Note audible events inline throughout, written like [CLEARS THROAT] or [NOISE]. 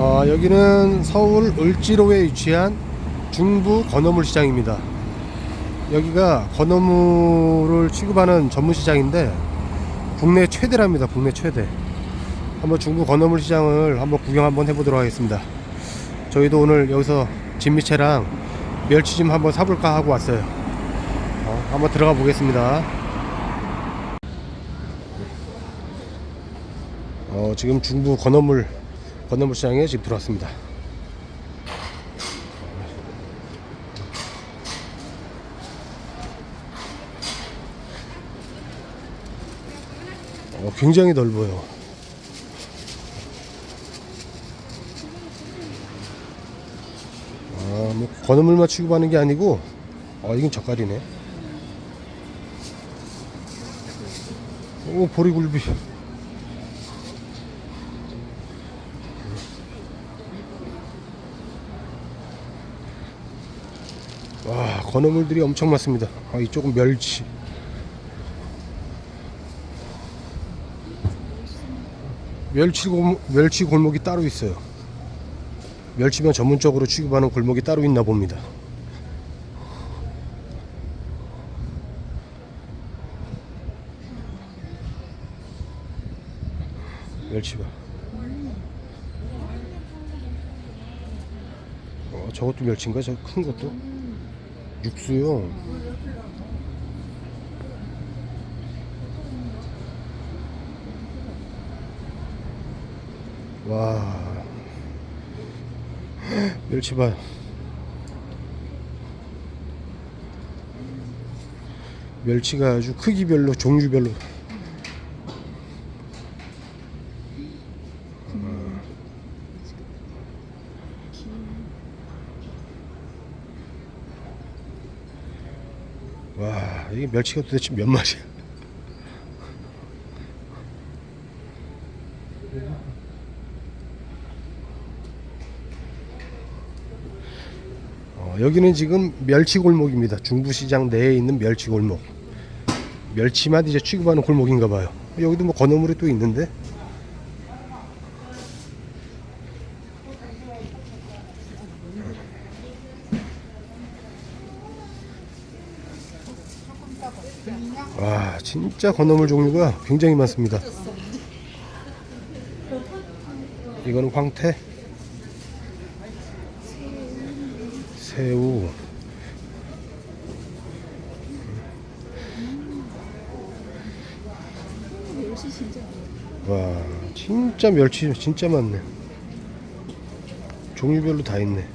어, 여기는 서울 을지로에 위치한 중부 건어물 시장입니다. 여기가 건어물을 취급하는 전문 시장인데 국내 최대랍니다. 국내 최대. 한번 중부 건어물 시장을 한번 구경 한번 해보도록 하겠습니다. 저희도 오늘 여기서 진미채랑 멸치 좀 한번 사볼까 하고 왔어요. 어, 한번 들어가 보겠습니다. 어, 지금 중부 건어물 건어물 시장에 지금 들어왔습니다. 어, 굉장히 넓어요. 아, 뭐 건어물만 취급하는 게 아니고, 어, 이건 젓갈이네. 오, 보리굴비. 와, 건어물들이 엄청 많습니다. 아, 이쪽은 멸치. 멸치 골 멸치 골목이 따로 있어요. 멸치면 전문적으로 취급하는 골목이 따로 있나 봅니다. 멸치가. 어, 저것도 멸치인가? 저 큰 것도? 육수요. 와. [GASPS] 멸치밥. 멸치가 아주 크기별로 종류별로 와 이게 멸치가 도대체 몇 마리야? 어, 여기는 지금 멸치 골목입니다. 중부시장 내에 있는 멸치 골목. 멸치만 이제 취급하는 골목인가 봐요. 여기도 뭐 건어물이 또 있는데 와 진짜 건어물 종류가 굉장히 많습니다. 이거는 황태 새우 와 진짜 멸치 진짜 많네. 종류별로 다 있네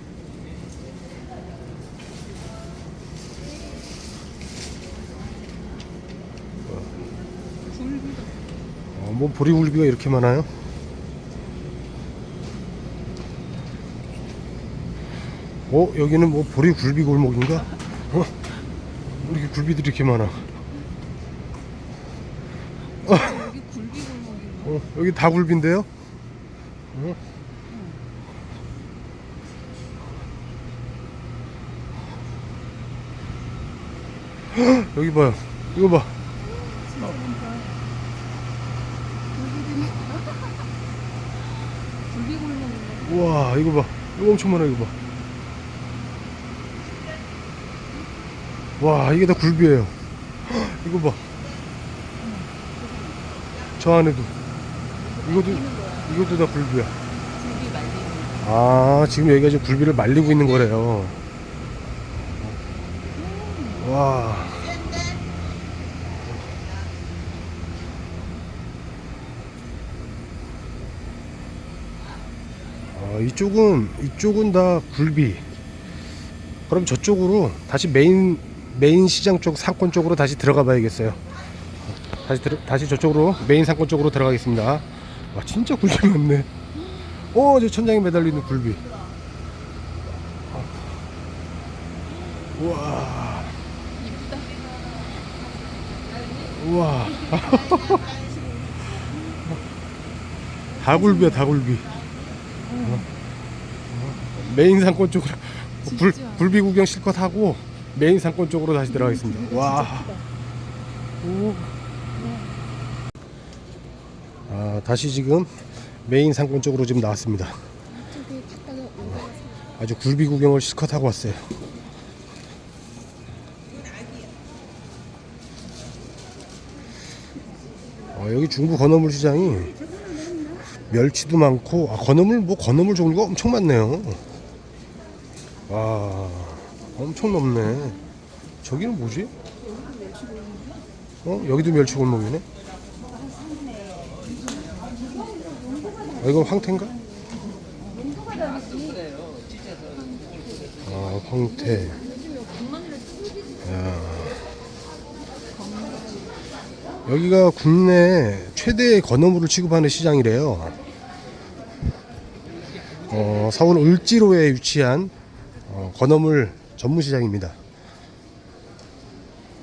어, 뭐 보리굴비가 이렇게 많아요? 어 여기는 뭐 보리굴비 골목인가? 어? 이렇게 굴비들이 이렇게 많아 여기 굴비 골목인 어, 여기 다 굴비인데요? 어? 헉, 여기 봐요. 이거 봐. 진짜 많다. 굴비들이 굴비 골목인가? 우와, 이거 봐. 이거 엄청 많아, 이거 봐. 와, 이게 다 굴비예요. 헉, [GASPS] 이거 봐. 저 안에도. 이것도, 이것도 다 굴비야. 아, 지금 여기가 지금 굴비를 말리고 있는 거래요. 와. 아, 이쪽은 이쪽은 다 굴비. 그럼 저쪽으로 다시 메인 메인 시장 쪽 상권 쪽으로 다시 들어가 봐야겠어요. 다시 들어, 다시 저쪽으로 메인 상권 쪽으로 들어가겠습니다. 와 진짜 굴비 많네. 어, 저 천장에 매달리는 굴비. 우와. 우와. [LAUGHS] 다굴비야, 다굴비. 어. 메인 상권 쪽으로 굴, 진짜. 굴비 구경 실컷 하고 메인 상권 쪽으로 다시 들어가겠습니다. 와. 오. 아, 다시 지금 메인 상권 쪽으로 지금 나왔습니다. 아주 굴비 구경을 실컷 하고 왔어요. 어, 여기 중부 건어물 시장이 멸치도 많고 아, 건어물 뭐 건어물 종류가 엄청 많네요. 와 엄청 넓네. 저기는 뭐지? 어 여기도 멸치 골목이네. 아, 이건 황태인가? 아 황태. 야. 여기가 국내 최대의 건어물을 취급하는 시장이래요. 어, 서울 을지로에 위치한 어, 건어물 전문 시장입니다.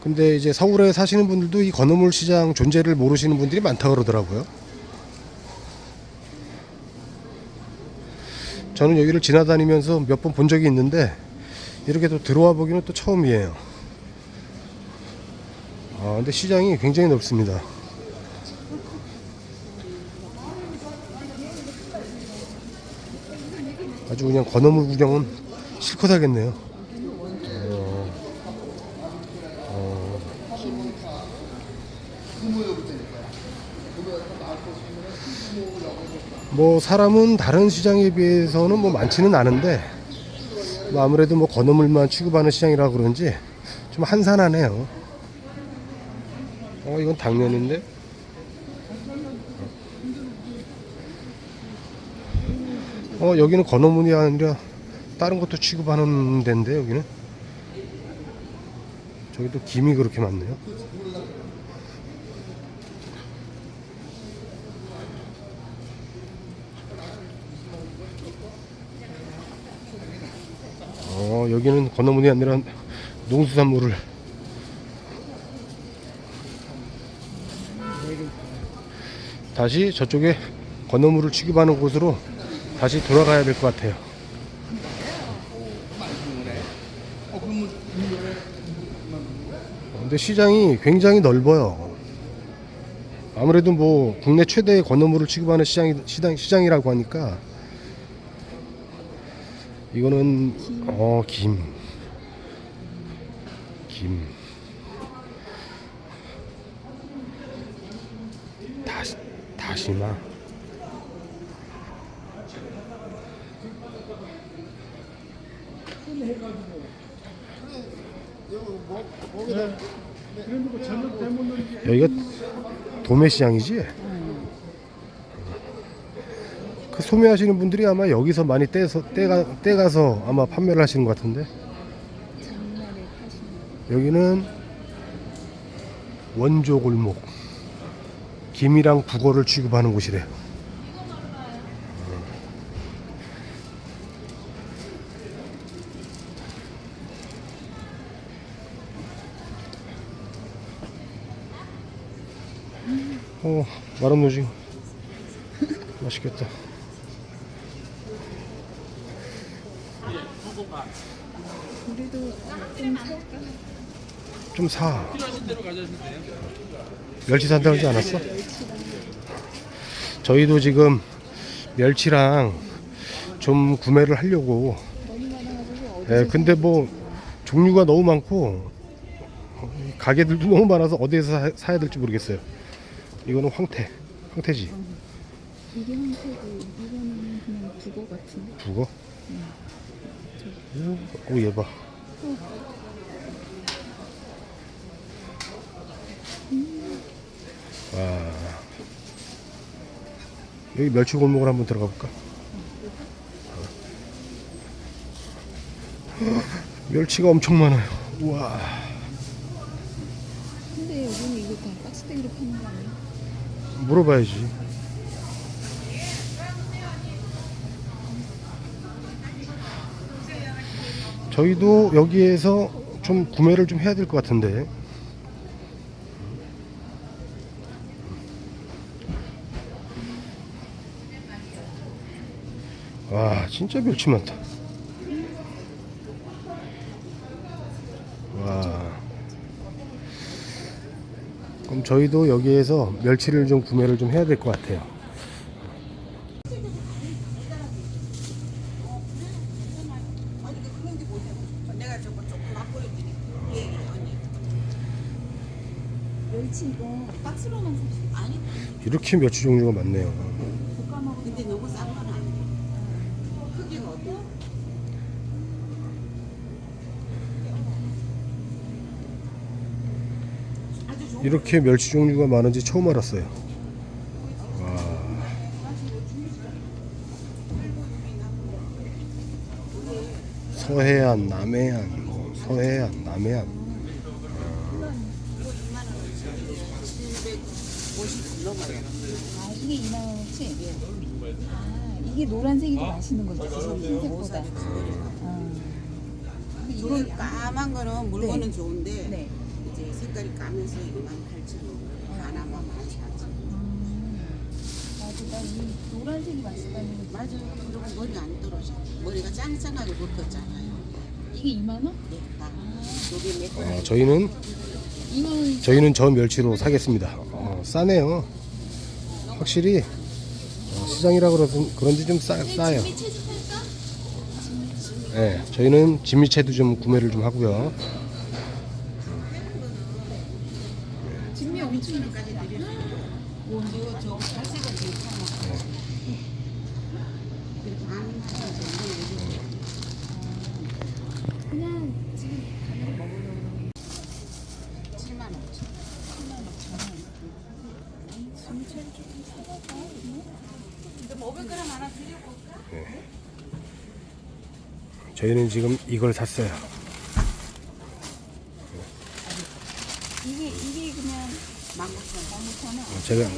근데 이제 서울에 사시는 분들도 이 건어물 시장 존재를 모르시는 분들이 많다 그러더라고요. 저는 여기를 지나다니면서 몇 번 본 적이 있는데 이렇게 또 들어와 보기는 또 처음이에요. 아, 근데 시장이 굉장히 넓습니다. 아주 그냥 건어물 구경은 실컷 하겠네요. 뭐 사람은 다른 시장에 비해서는 뭐 많지는 않은데 뭐 아무래도 뭐 건어물만 취급하는 시장이라 그런지 좀 한산하네요. 어 이건 당면인데 어 여기는 건어물이 아니라 다른 것도 취급하는 데인데 여기는? 저기도 김이 그렇게 많네요. 어 여기는 건어물이 아니라 농수산물을. 다시 저쪽에 건어물을 취급하는 곳으로 다시 돌아가야 될 것 같아요. 근데 시장이 굉장히 넓어요. 아무래도 뭐 국내 최대의 건어물을 취급하는 시장이 시장 시장이라고 하니까 이거는 어 김. 김. 다시 다시마. 여기가 도매시장이지? 그 소매하시는 분들이 아마 여기서 많이 떼서 떼가 떼가서 아마 판매를 하시는 것 같은데. 여기는 원조 골목. 김이랑 북어를 취급하는 곳이래 어, 마른 오징어. 맛있겠다. 우리도 좀 살까? 좀 사. 멸치 산다고 하지 않았어? 저희도 지금 멸치랑 좀 구매를 하려고. 예, 근데 뭐 종류가 너무 많고 가게들도 너무 많아서 어디에서 사, 사야 될지 모르겠어요. 이거는 황태, 황태지. 이게 황태고 이거는 그냥 북어 같은데. 북어? 오, 얘 봐. 와. 여기 멸치 골목을 한번 들어가 볼까? 멸치가 엄청 많아요. 우와. 근데 여기는 이거 다 박스땡이로 파는 거 아니야? 물어봐야지. 저희도 여기에서 좀 구매를 좀 해야 될 것 같은데. 와, 진짜 멸치 많다. 저희도 여기에서 멸치를 좀 구매를 좀 해야 될 것 같아요. 이렇게 멸치 종류가 많네요. 이렇게 멸치 종류가 많은지 처음 알았어요. 와, 서해안, 남해안, 뭐 서해안, 남해안. 750 넘어요. 아 이게 2만 원어치? 아 이게 노란색이 더 맛있는 거죠 흰색보다 아. 이거 이거 까만 거는 물건은 좋은데 네. 이제 색깔이 까면서 2만 8천 원, 하나만 14,000원. 음. 맞아 나이 노란색이 맛있다는 거 맞아. 그리고 머리 안 떨어져. 머리가 짱짱하게 먹혔잖아요. 이게 2만 원? 네, 딱. 여기 몇 번. 어, 저희는 2만 원 저희는 저 멸치로 사겠습니다. 어, 싸네요. 확실히 어, 시장이라 그러든 그런지 좀 싸, 싸요. 네, 저희는 진미채도 좀 구매를 좀 하고요. 진미 엄청 까지 드릴 수 있고. 이거 저 갈색은 지금 사먹어. 그리고 반 하나 정도 그냥 지금 가격을 먹으려고 7만 5천. 진미채를 조금 사볼까? 근데 드려볼까? 저희는 지금 이걸 샀어요. 이게 이게 그냥 19,000원. 19,000원 제가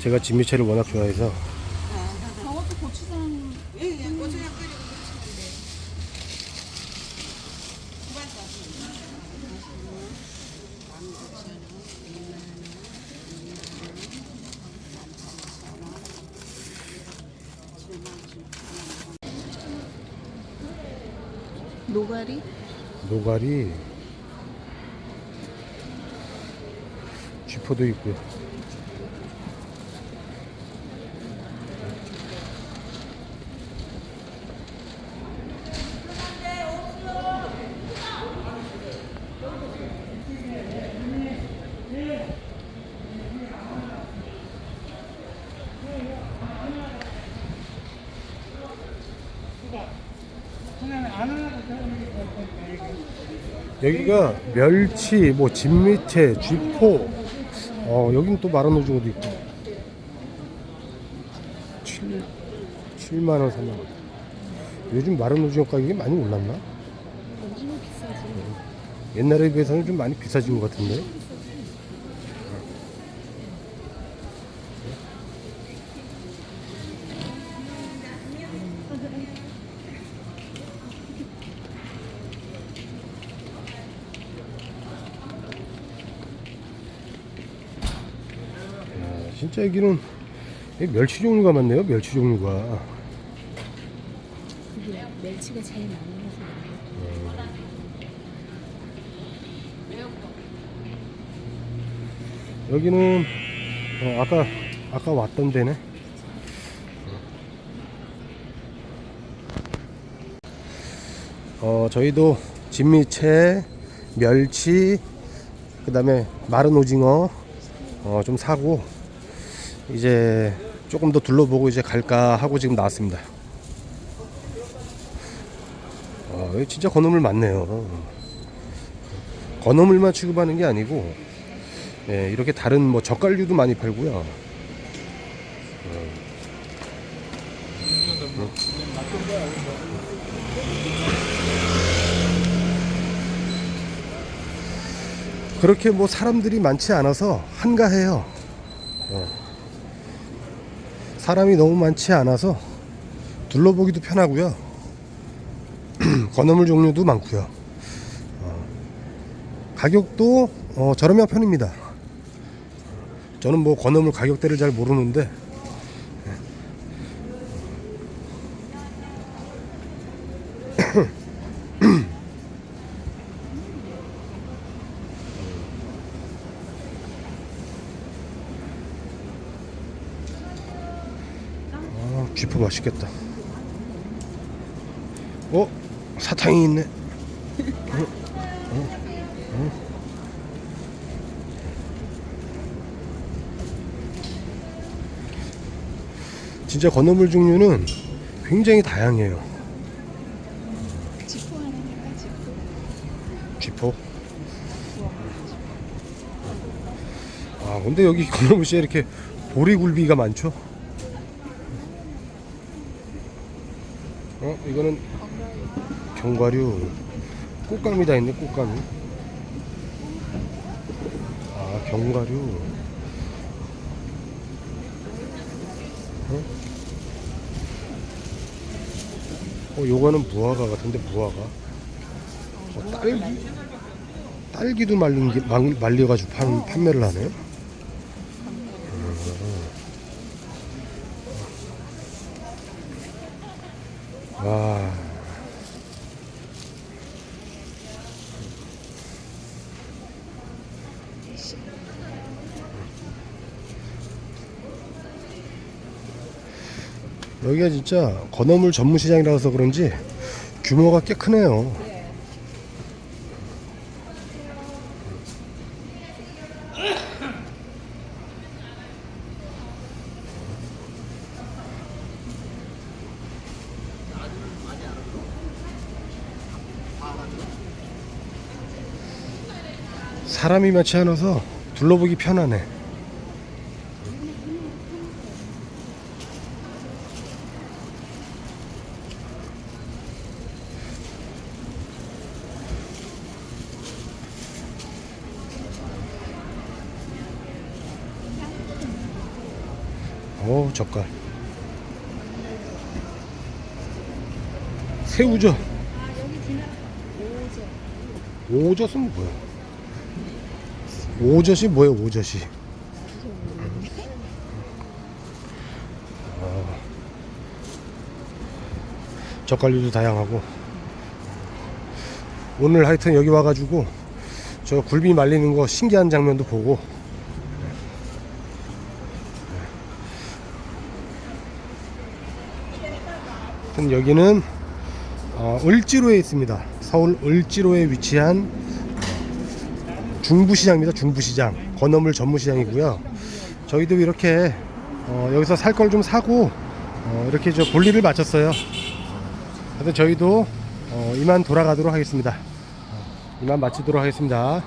제가 진미채를 워낙 좋아해서 저것도 고추장 예, 예, 고추장 끓이고 그러시면 돼. 노가리 노가리 쥐포도 있고요. 여기가 멸치, 뭐 진미채, 쥐포, 어 여긴 또 마른 오징어도 있고 7, 7만 원, 3만 원. 요즘 마른 오징어 가격이 많이 올랐나? 옛날에 비해서는 좀 많이 비싸진 것 같은데. 진짜 여기는 이 멸치 종류가 많네요. 멸치 종류가. 그게 멸치가 제일 많아서 여기는 어, 아까 아까 왔던 데네. 어 저희도 진미채, 멸치, 그 다음에 마른 오징어 어, 좀 사고 이제 조금 더 둘러보고 이제 갈까 하고 지금 나왔습니다. 어, 진짜 건어물 많네요. 건어물만 취급하는 게 아니고 예, 이렇게 다른 뭐 젓갈류도 많이 팔고요. 그렇게 뭐 사람들이 많지 않아서 한가해요. 어. 사람이 너무 많지 않아서 둘러보기도 편하고요. [CLEARS THROAT] 건어물 종류도 많고요. 어. 가격도 어, 저렴한 편입니다. 저는 뭐 건어물 가격대를 잘 모르는데 아, 쥐포 맛있겠다. 어? 사탕이 있네. 어? 진짜 건어물 종류는 굉장히 다양해요. 지포. 아 근데 여기 건어물시에 이렇게 보리굴비가 많죠? 이거는 견과류 꽃감이 다 있네 꽃감이. 아 견과류. 어? 어 요거는 무화과 같은데 무화과. 어, 딸기 딸기도 말린 게 말- 말려가지고 판, 판매를 하네. 음. 와. 여기가 진짜 건어물 전문 시장이라서 그런지 규모가 꽤 크네요. 사람이 많지 않아서 둘러보기 편하네. 오 젓갈. 새우젓. 오젓은 뭐야? 오젓이 뭐예요? 오젓이? 아, 젓갈류도 다양하고 오늘 하여튼 여기 와가지고 저 굴비 말리는 거 신기한 장면도 보고 하여튼 여기는 어, 을지로에 있습니다. 서울 을지로에 위치한 중부시장입니다. 중부시장 건어물 전무시장이고요. 저희도 이렇게 어, 여기서 살 걸 좀 사고 어, 이렇게 저 볼일을 마쳤어요. 하여튼 저희도 어, 이만 돌아가도록 하겠습니다. 어, 이만 마치도록 하겠습니다.